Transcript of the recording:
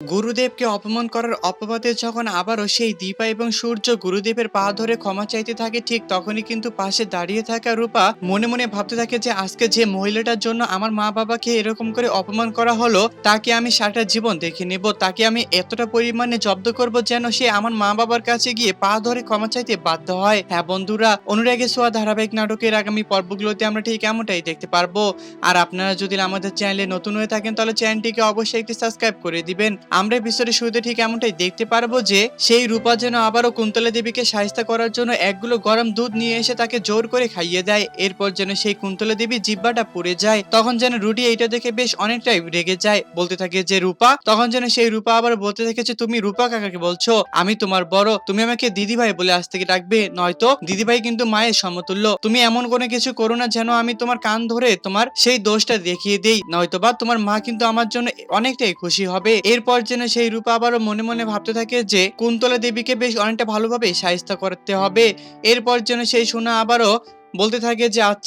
গুরুদেবকে অপমান করার অপবাদে যখন আবারও সেই দীপা এবং সূর্য গুরুদেবের পা ধরে ক্ষমা চাইতে থাকে, ঠিক তখনই কিন্তু পাশে দাঁড়িয়ে থাকা রূপা মনে মনে ভাবতে থাকে যে, আজকে যে মহিলাটার জন্য আমার মা বাবাকে এরকম করে অপমান করা হলো, তাকে আমি সারাটা জীবন দেখে নেব, তাকে আমি এতটা পরিমাণে জব্দ করব যেন সে আমার মা বাবার কাছে গিয়ে পা ধরে ক্ষমা চাইতে বাধ্য হয়। হ্যাঁ বন্ধুরা, অনুরাগে সোয়া ধারাবাহিক নাটকের আগামী পর্বগুলোতে আমরা ঠিক এমনটাই দেখতে পারব। আর আপনারা যদি আমাদের চ্যানেলে নতুন হয়ে থাকেন, তাহলে চ্যানেলটিকে অবশ্যই একটি সাবস্ক্রাইব করে দিবেন। আমরা এপিসোডের শুরুতে ঠিক এমনটাই দেখতে পারব যে, সেই রূপা যেন আবারও কুন্তলা দেবীকে সাহিস্তা করার জন্য একগুলো গরম দুধ নিয়ে এসে তাকে জোর করে খাইয়ে দেয়। এরপর যেন সেই কুন্তলা দেবী জিব্বাটা পুড়ে যায়, তখন যেন রুটি এইটা দেখে বেশ অনেকটাই রেগে যায়। বলতে থাকে যে, রূপা, তখন যেন সেই রূপা আবার বলতে থাকে যে, তুমি রূপা কাকাকে বলছো? আমি তোমার বড়। তুমি আমাকে দিদিভাই বলে আজ থেকে ডাকবে। নয়তো দিদিভাই কিন্তু মায়ের সমতুল্য। তুমি এমন কোনো কিছু করো না যেন আমি তোমার কান ধরে তোমার সেই দোষটা দেখিয়ে দেই। নয়তো বা তোমার মা কিন্তু আমার জন্য অনেকটাই খুশি হবে। এরপর যেন সেই রূপা আবারও মনে মনে ভাবতে থাকে যে কুন্তলা দেবীকে বেশ অনেকটা ভালোভাবে সাহিস্তা করতে হবে। এরপর যেন সেই সোনা আবারও বলতে থাকে যে আচ্ছা